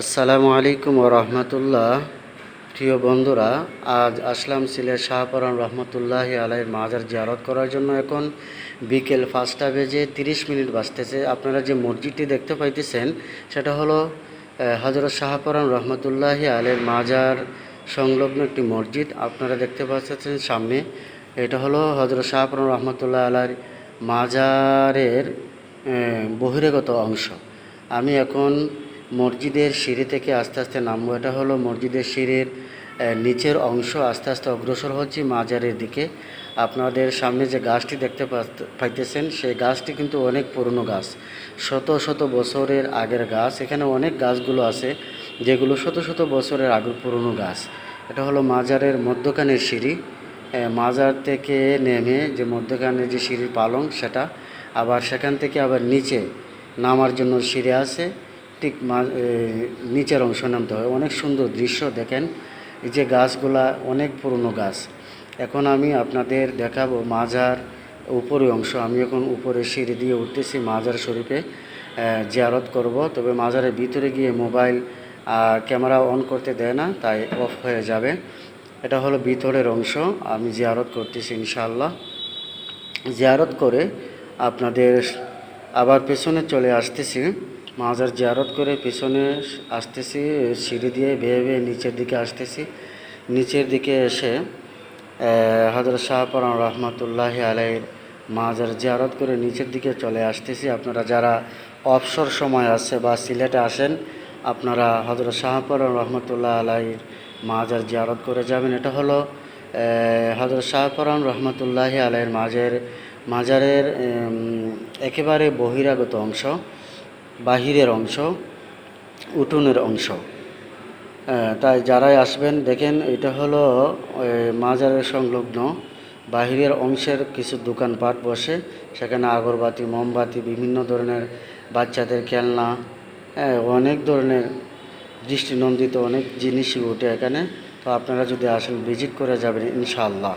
আসসালামু আলাইকুম রহমতুল্লাহ। প্রিয় বন্ধুরা, আজ আসলাম সিলেট শাহপরান রহমতুল্লাহ আলাইয়ের মাজার জিয়ারত করার জন্য। এখন বিকেল পাঁচটা বেজে তিরিশ মিনিট বাঁচতেছে আপনারা যে মসজিদটি দেখতে পাইতেছেন, সেটা হলো হজরত শাহপরান রহমতুল্লাহ আলের মাজার সংলগ্ন একটি মসজিদ। আপনারা দেখতে পাচ্ছেন সামনে, এটা হলো হজরত শাহপরান রহমতুল্লাহ আলার মাজারের বহিরাগত অংশ। আমি এখন মসজিদের সিঁড়ি থেকে আস্তে আস্তে নামবো। এটা হলো মসজিদের সিঁড়ির নিচের অংশ আস্তে আস্তে অগ্রসর হচ্ছি মাজারের দিকে। আপনাদের সামনে যে গাছটি দেখতে পাইতেছেন, সেই গাছটি কিন্তু অনেক পুরনো গাছ। শত শত বছরের আগের গাছ। এখানে অনেক গাছগুলো আছে যেগুলো শত শত বছরের আগের পুরনো গাছ। এটা হলো মাজারের মধ্যখানের সিঁড়ি। মাজার থেকে নেমে যে মধ্যখানে যে সিঁড়ির পালং, সেটা আবার সেখান থেকে আবার নিচে নামার জন্য সিঁড়ি আছে। ঠিক নিচের অংশ নামতে হয় অনেক সুন্দর দৃশ্য দেখেন। এই যে গাছগুলা অনেক পুরনো গাছ। এখন আমি আপনাদের দেখাবো মাজার উপরে অংশ। আমি এখন উপরে সিঁড়ি দিয়ে উঠতেছি মাজার শরীফে জিয়ারত করব। তবে মাজারের ভিতরে গিয়ে মোবাইল ক্যামেরা অন করতে দেয় না, তাই অফ হয়ে যাবে। এটা হলো ভিতরের অংশ। আমি জিয়ারত করতেছি ইনশাল্লাহ জিয়ারত করে আপনাদের আবার পেছনে চলে আসতেছি। মাজার জিয়ারত করে পেছনে আসতেছি, সিঁড়ি দিয়ে বেয়ে বেয়ে নিচের দিকে আসতেছি। নিচের দিকে এসে হজরত শাহপরান রহমতুল্লাহ আলাইয়ের মাজার জিয়ারত করে নিচের দিকে চলে আসতেছি। আপনারা যারা অবসর সময় আছে বা সিলেটে আসেন, আপনারা হজরত শাহপরান রহমতুল্লাহ আলাইয়ের মাজার জিয়ারত করে যাবেন। এটা হলো হজরত শাহপরান রহমতুল্লাহ আলাইয়ের মাজার, মাজারের একেবারে বহিরাগত অংশ। বাহিরের অংশ, উঠোনের অংশ। তাই যারাই আসবেন, দেখেন এটা হলো মাজারের সংলগ্ন। বাহিরের অংশের কিছু দোকানপাট বসে, সেখানে আগরবাতি, মোমবাতি, বিভিন্ন ধরনের বাচ্চাদের খেলনা অনেক ধরনের দৃষ্টিনন্দিত অনেক জিনিসই ওঠে এখানে। তো আপনারা যদি আসেন, ভিজিট করে যাবেন, ইনশাআল্লাহ।